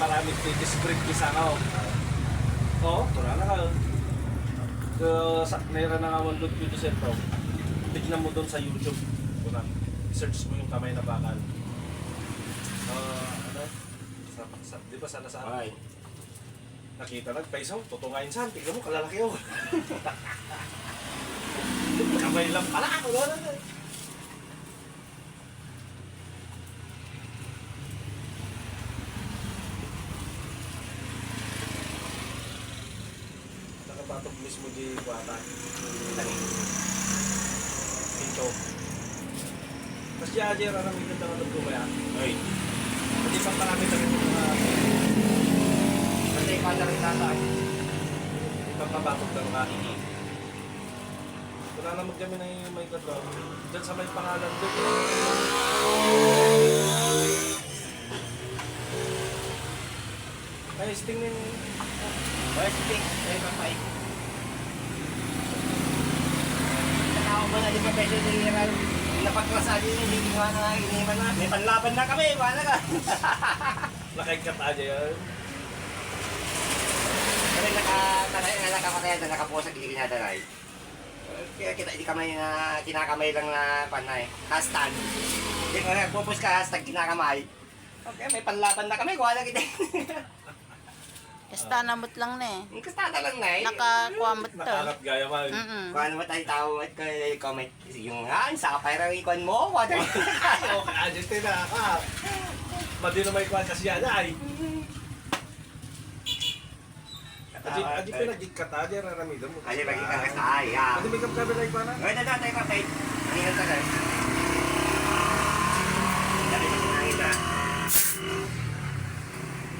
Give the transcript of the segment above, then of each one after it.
parami discreet bisa ka. Oo, tura na ka. So, sa, mayroon na nga one load video set to. Tignan mo doon sa YouTube. Tura. Search mo yung kamay na bakal. Ah, ano? Sa, sa, di ba sana sa Ay. Nakita nagpaisaw, tutungayin saan. Tignan mo, kalalaki ako. kamay lang pala. Wala na. Nakabatok mismo di bata. Pinto. Mas di ajer ang minit na nalog ko kaya. Ay. Hindi pa marami na rin mga Kasi pa na rin tatay. ibang mabatok na mga Wala naman kami na yung may kadlaw. Diyan sa may pangalan doon. Ay, sting yung... Ay, sige. Ay, papay. Tao ba na di ba peso ni Hiral? Napagklasan yun, hindi ko na iniwan na. May panlaban na kami, wala ka. Nakaikat aja yan. Kasi nakatanay nga nakapatay na nakapuha sa gilid na tanay. Kaya kita hindi kamay na kinakamay lang na panay. Hashtag. Hindi ko nagpupus ka hashtag kinakamay. Okay, may panlaban na kami, wala kita. Kasta namot lang na eh. Ang kastata lang na eh. Nakakuamot to. Nakakat gaya man. Mm-mm. Kung ano ba tayo tao at kay comment. Yung nga, sa kapay rin ikon mo, wala. Oo, kaya aja tayo na ka. Madi na may kwan kasi yan ay. Aji, aji pa nagkikat aja raramido mo. Kasi bagi ka sa ay, ah. Aji may kapkabe na ikwana. Ngayon na tayo ka kay. Ang ilan ka guys. Dali mo na.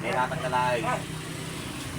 May rapat na